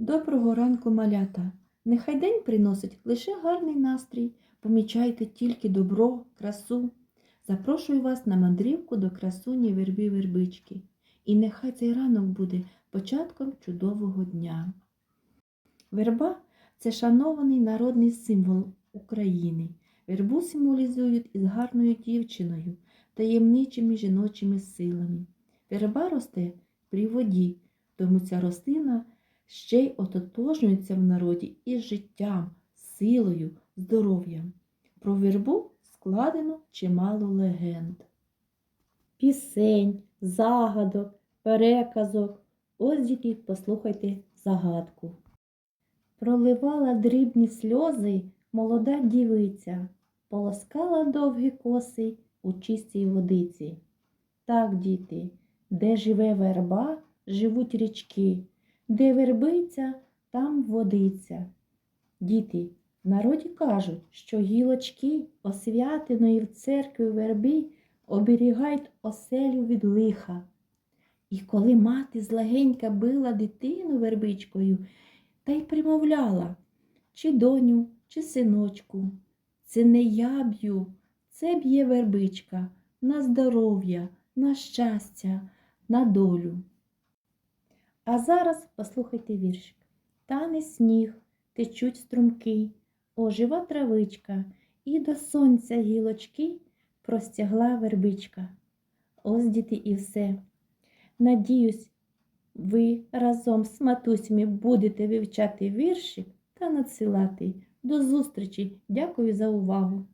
Доброго ранку, малята! Нехай день приносить лише гарний настрій. Помічайте тільки добро, красу. Запрошую вас на мандрівку до красуні верби вербички. І нехай цей ранок буде початком чудового дня. Верба це шанований народний символ України. Вербу символізують із гарною дівчиною, таємничими жіночими силами. Верба росте при воді, тому ця рослина ще й ототожнюється в народі із життям, силою, здоров'ям. Про вербу складено чимало легенд. Пісень, загадок, переказок. Ось діти, послухайте загадку. Проливала дрібні сльози молода дівиця, полоскала довгі коси у чистій водиці. Так, діти, де живе верба, живуть річки, де вербиця, там водиця. Діти, в народі кажуть, що гілочки, освятиної в церкві верби, оберігають оселю від лиха. І коли мати злегенька била дитину вербичкою та й примовляла, чи доню, чи синочку, це не я б'ю, це б'є вербичка на здоров'я, на щастя, на долю. А зараз послухайте віршик. Тане сніг, течуть струмки, ожива травичка, і до сонця гілочки простягла вербичка. Ось діти і все. Надіюсь, ви разом з матусями будете вивчати віршик та надсилати. До зустрічі! Дякую за увагу!